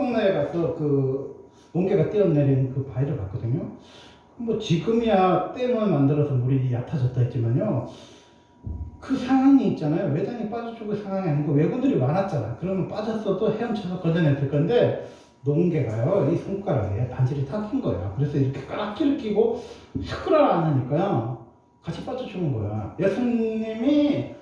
숲속내에 가서 그 농개가 뛰어내린 그 바위를 봤거든요. 뭐 지금이야 댐을 만들어서 물이 얕아졌다 했지만요. 그 상황이 있잖아요. 외장이 빠져주고 상황이 아니고 왜군들이 많았잖아. 그러면 빠졌어도 헤엄쳐서 걸려냈을 건데 농개가요 이 손가락에 반질이 탁힌 거야. 그래서 이렇게 까락지를 끼고 끌어안으니까요 같이 빠져주는 거야. 예수님이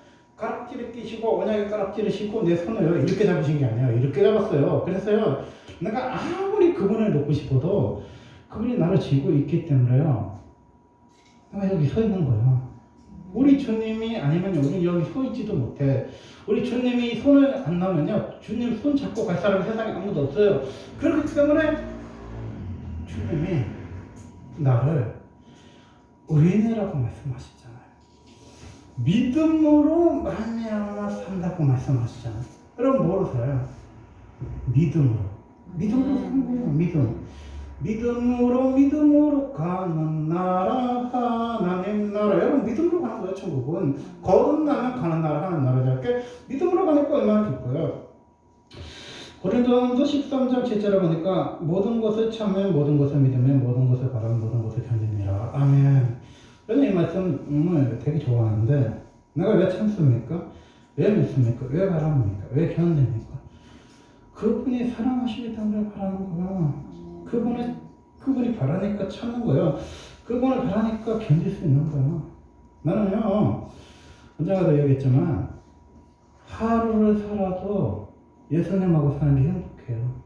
가락지를 끼시고 언약의 가락지를 싣고 내 손을 이렇게 잡으신 게 아니에요. 이렇게 잡았어요. 그래서요 내가 아무리 그분을 놓고 싶어도 그분이 나를 쥐고 있기 때문에요. 내가 여기 서 있는 거야. 우리 주님이 아니면 우리 여기 서 있지도 못해. 우리 주님이 손을 안 나면요. 주님 손 잡고 갈 사람 세상에 아무도 없어요. 그렇기 때문에 주님이 나를 의인이라고 말씀하셨잖아요. 믿음으로 말미암아 산다고 말씀하시잖아요. 여러분 모르세요? 믿음으로. 믿음으로 사는 거예요. 믿음. 믿음으로 믿음으로 가는 나라 하나님 나라 여러분 믿음으로 가는 거예요 천국은 거듭나면 가는 나라 하는 나라죠 이렇게 믿음으로 가니까 얼마나 기뻐요 고린도전서 13장 7절에 보니까 모든 것을 참으면 모든 것을 믿으면 모든 것을 바라면 모든 것을 견딥니다 아멘 말씀을 되게 좋아하는데 내가 왜 참습니까? 왜 믿습니까? 왜 바랍니까? 왜 견딥니까? 그분이 사랑하시기 때문에 바라는 거야 그분을 그분이 바라니까 참는 거예요. 그분을 바라니까 견딜 수 있는 거예요. 나는요 언젠가도 얘기했지만 하루를 살아도 예수님하고 사는 게 행복해요.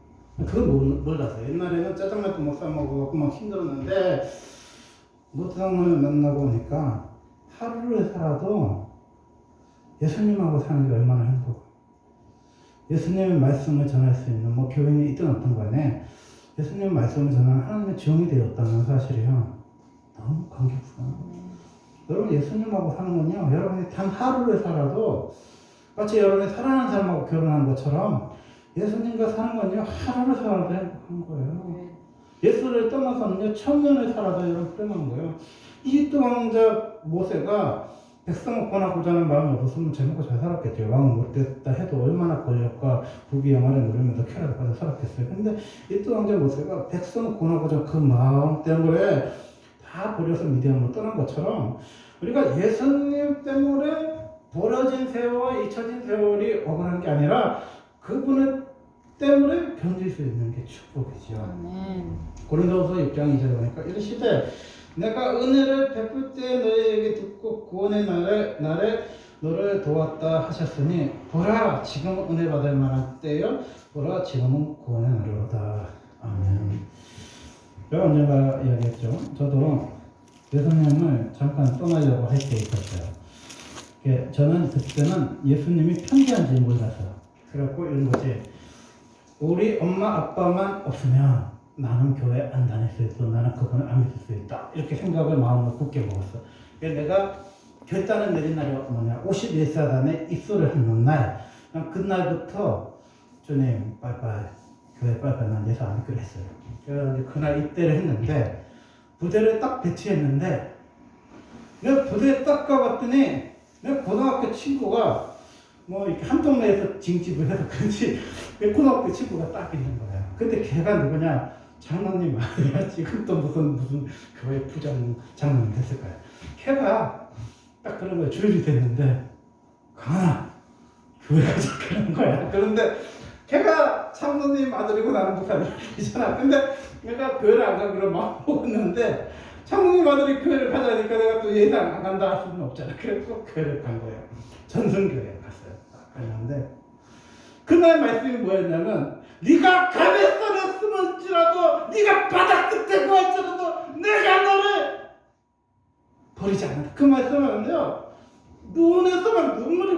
뭘 아세요? 옛날에는 짜장면도 못 사 먹어갖고 막 힘들었는데 무당을 만나고 오니까 하루를 살아도 예수님하고 사는 게 얼마나 행복해. 예수님의 말씀을 전할 수 있는 뭐 교인이 있든 어떤 간에 예수님 말씀을 전하는 하나님의 지원이 되었다는 사실이요. 너무 감격스러워요. 여러분 예수님하고 사는 건요. 여러분이 단 하루를 살아도 마치 여러분이 사랑하는 사람하고 결혼한 것처럼 예수님과 사는 건요. 하루를 살아도 행복한 거예요. 예수를 떠나서는요. 천년을 살아도 여러분 불행한 거예요. 이집트 왕자 모세가 백성을 권하고자 하는 마음이 없었으면 제목과 잘 살았겠죠. 왕은 못됐다 해도 얼마나 권력과 부귀 영화를 누리면서 쾌락을 받아 살았겠어요. 근데 이집트 왕자 모세가 백성을 권하고자 그 마음 때문에 다 버려서 미디안으로 떠난 것처럼 우리가 예수님 때문에 벌어진 세월, 잊혀진 세월이 억울한 게 아니라 그분의 때문에 견딜 수 있는 게 축복이죠. 고린도서 6장 2절에 보니까 이르시되 내가 은혜를 베풀 때 너희에게 듣고 구원의 날에 날에 너를 도왔다 하셨으니 보라 지금 은혜 받을 만한 때요 보라 지금은 구원의 날이로다. 아멘. 제가 언젠가 이야기했죠. 저도 예수님을 잠깐 떠나려고 할 때 있었어요. 예, 저는 그때는 예수님이 편지한지 몰랐어요. 그래갖고 이런 거지 우리 엄마 아빠만 없으면 나는 교회 안 다닐 수 있어. 나는 그분을 안 믿을 수 있다. 이렇게 생각을 마음을 굳게 먹었어. 그래서 내가 결단을 내린 날이 뭐냐. 51사단에 입소를 하는 날. 난 그날부터 주님 빨빨 교회 빨빨 난 예수 안 믿기로 했어요. 그래서 그날 입대를 했는데 부대를 딱 배치했는데 내가 부대에 딱 가봤더니 내가 고등학교 친구가 뭐 이렇게 한 동네에서 징집을 해서 그런지 내 고등학교 친구가 딱 있는 거야. 근데 걔가 누구냐? 장로님 아니야. 지금도 무슨 무슨 교회 부장 장로님 됐을 거야. 걔가 딱 그런 거야. 주일이 됐는데 강아 교회 가자 그런 거야. 그런데 걔가 장로님 아들이고 나는 목사님이잖아. 근데 내가 교회를 안 가기로 마음 먹었는데 장로님 아들이 교회를 가자니까 내가 또 예상 안 간다 할 수는 없잖아. 그래서 교회를 간 거예요. 전성교회 갔어요. 딱 갔는데 그날 말씀이 뭐였냐면 네가 감에 썰었으면지라도 네가 바닥 끝에 구할지라도 내가 너를 버리지 않는다. 그 말씀하는데요. 눈에서만 눈물이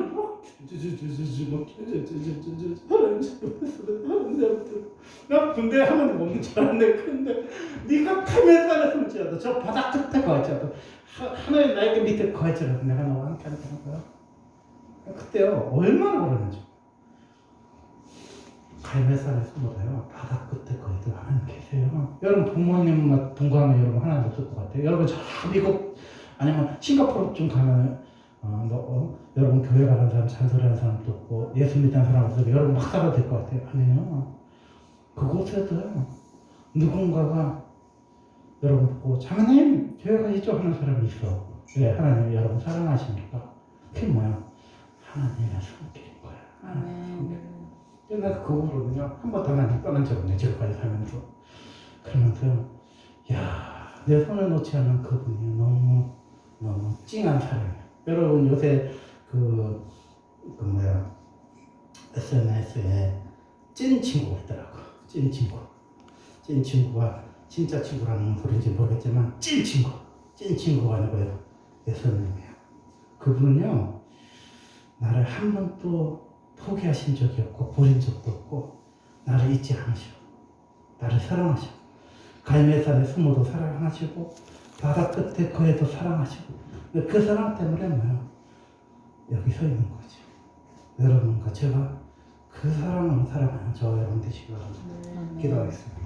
뭐나 군대 하면 먹는 줄 알았는데 근데 네가 감에 썰었으면지라도 저 바닥 끝에 구할지라도 하나의 날개 밑에 구할지라도 내가 너와 함께 하는 거야. 그때요 얼마나 그러는지 갈매산에서 뭐래요? 바다 끝에 거기들 하나 계세요. 여러분 부모님 동거하면 여러분 하나 없을 것 같아요. 여러분 저 미국 아니면 싱가포르 좀 가면 어, 뭐, 어, 여러분 교회 가는 사람 잔소리하는 사람도 없고 예수 믿는 사람 없어도 여러분 막 살아도 될 것 같아요. 아니에요. 그곳에도 누군가가 여러분 보고 장님 교회 가시죠 하는 사람이 있어. 왜 하나님이 여러분 사랑하십니까? 그게 뭐야? 하나님의 손길인 거야. 아멘. 내가 그 후로는요 한 번도 하나님 떠난 적 없네 지금까지 살면서 그러면서 야내 손을 놓지 않는 그분이 너무 너무 찡한 사람이야 여러분 요새 그, 그 뭐야 SNS에 찐 친구가 있더라고. 찐 친구. 찐 친구가 진짜 친구라는 소리인지 모르겠지만 찐 친구. 찐 친구가 누구예요. 예수님이에요. 그분은요 나를 한 번도 포기하신 적이 없고 버린 적도 없고 나를 잊지 않으셔. 나를 사랑하셔. 갈매산에 숨어도 사랑하시고 바다 끝에 거에도 사랑하시고 그 사랑 때문에 뭐야 여기 서 있는 거죠 여러분과 제가 그 사랑하는 저와 여러분 되시기 바랍니다. 기도하겠습니다